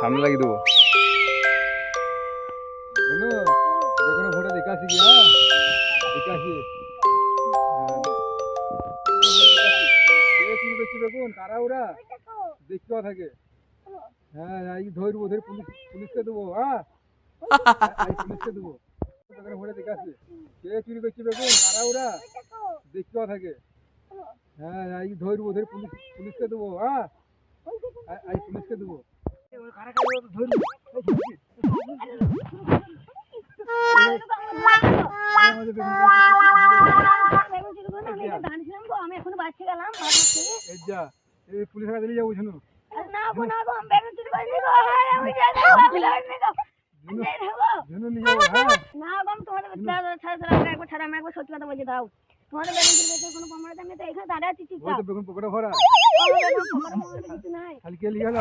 সামনে লাগিয়ে দেবো। শোনো ভোটে দেখে আসি গিয়া দেখে আসি দেখুন কারা ওরা? দেখতে থাকে। হ্যাঁ এই ধরবো, ধরে পুলিশ, পুলিশকে দেবো হ্যাঁ? পুলিশকে দেবো। দোকানে ভোটে দেখে আসি কে চুরি করছে দেখুন কারা ওরা? দেখতে থাকে। হ্যাঁ এই ধরবো, ধরে পুলিশ, পুলিশকে দেবো হ্যাঁ? এই পুলিশকে দেবো আমি না না আমি হ্যাঁ, আমি আমি। আমি হ্যাঁ ছাড়া ছাড়া একবার ছাড়া আমি একবার সত্যি কথা বলছি দাও তোমাদের বেগুন করতে কোনো প্রমাণ দামে তো এখানে দাঁড়া আছি চুপচাপ বেগুন পকেটে ভরা। খালি কে লিয়ে গেল